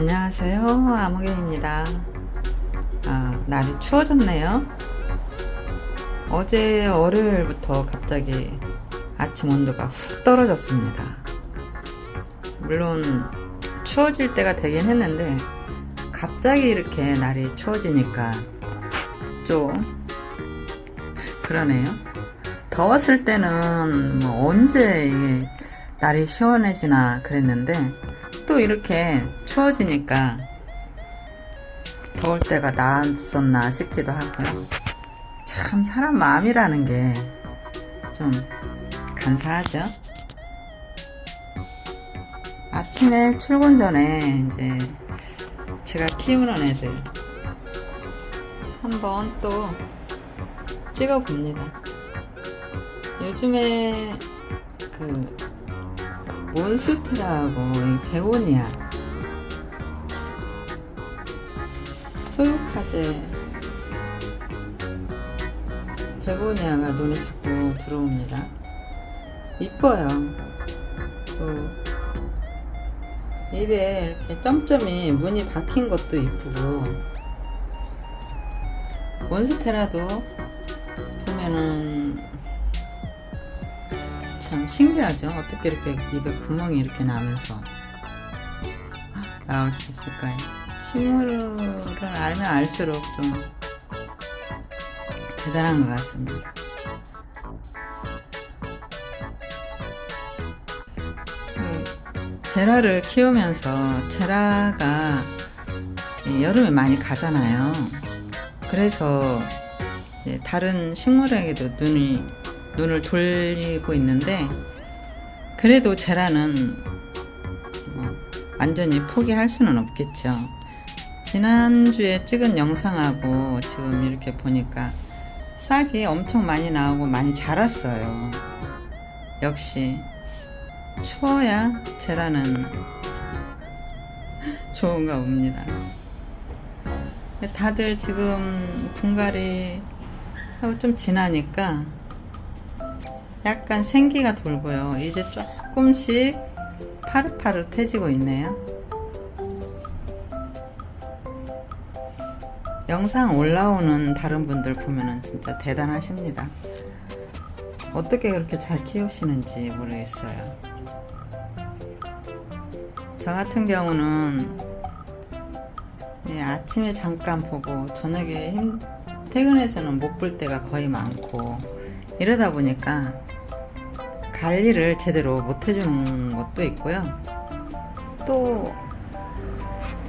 안녕하세요. 아무개입니다. 아, 날이 추워졌네요. 어제 월요일부터 갑자기 아침 온도가 훅 떨어졌습니다. 물론 추워질 때가 되긴 했는데 갑자기 이렇게 날이 추워지니까 좀 그러네요. 더웠을 때는 뭐 언제 날이 시원해지나 그랬는데 또 이렇게 추워지니까 더울 때가 나았었나 싶기도 하고요. 참 사람 마음이라는 게 좀 간사하죠. 아침에 출근 전에 이제 제가 키우는 애들 한번 또 찍어 봅니다. 요즘에 그 몬스테라하고 이 베고니아 소유카제 베고니아가 눈에 자꾸 들어옵니다. 이뻐요. 그 입에 이렇게 점점이 무늬 박힌 것도 이쁘고 몬스테라도 보면은 참 신기하죠. 어떻게 이렇게 입에 구멍이 이렇게 나면서 나올 수 있을까요? 식물을 알면 알수록 좀 대단한 것 같습니다. 그 제라를 키우면서 제라가 이 여름에 많이 가잖아요. 그래서 다른 식물에게도 눈이 눈을 돌리고 있는데 그래도 제라는 뭐 완전히 포기할 수는 없겠죠. 지난주에 찍은 영상하고 지금 이렇게 보니까 싹이 엄청 많이 나오고 많이 자랐어요. 역시 추워야 제라는 좋은가 봅니다. 다들 지금 분갈이 하고 좀 지나니까 약간 생기가 돌고요. 이제 조금씩 파릇파릇해지고 있네요. 영상 올라오는 다른 분들 보면은 진짜 대단하십니다. 어떻게 그렇게 잘 키우시는지 모르겠어요. 저 같은 경우는 예, 아침에 잠깐 보고 저녁에 힘, 퇴근해서는 못 볼 때가 거의 많고 이러다 보니까 관리를 제대로 못 해주는 것도 있고요. 또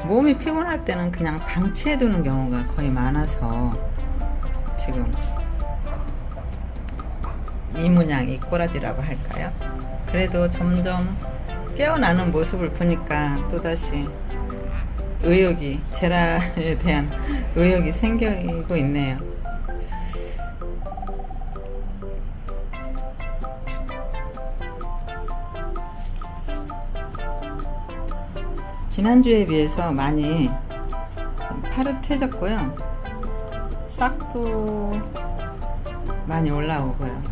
몸이 피곤할 때는 그냥 방치해 두는 경우가 거의 많아서 지금 이문양 이꼬라지라고 할까요? 그래도 점점 깨어나는 모습을 보니까 또다시 의욕이 제라에 대한 의욕이 생기고 있네요. 지난주에 비해서 많이 좀 파릇해졌고요. 싹도 많이 올라오고요.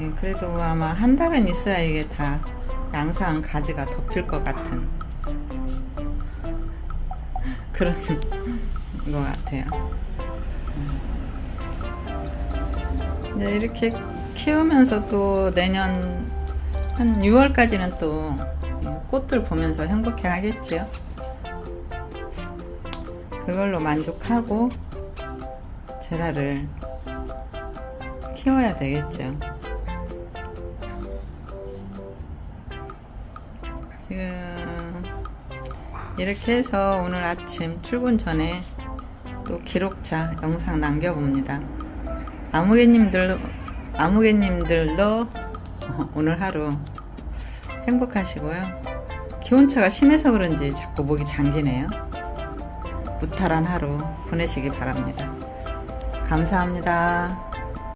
예, 그래도 아마 한 달은 있어야 이게 다 양상 가지가 덮일 것 같은 그런 것 같아요. 이제 이렇게 키우면서 또 내년 한 6월까지는 또 꽃들 보면서 행복해 하겠지요. 그걸로 만족하고 제라를 키워야 되겠죠. 지금 이렇게 해서 오늘 아침 출근 전에 또 기록차 영상 남겨봅니다. 아무개님들, 아무개님들도 오늘 하루 행복하시고요. 기온차가 심해서 그런지 자꾸 목이 잠기네요. 무탈한 하루 보내시기 바랍니다. 감사합니다.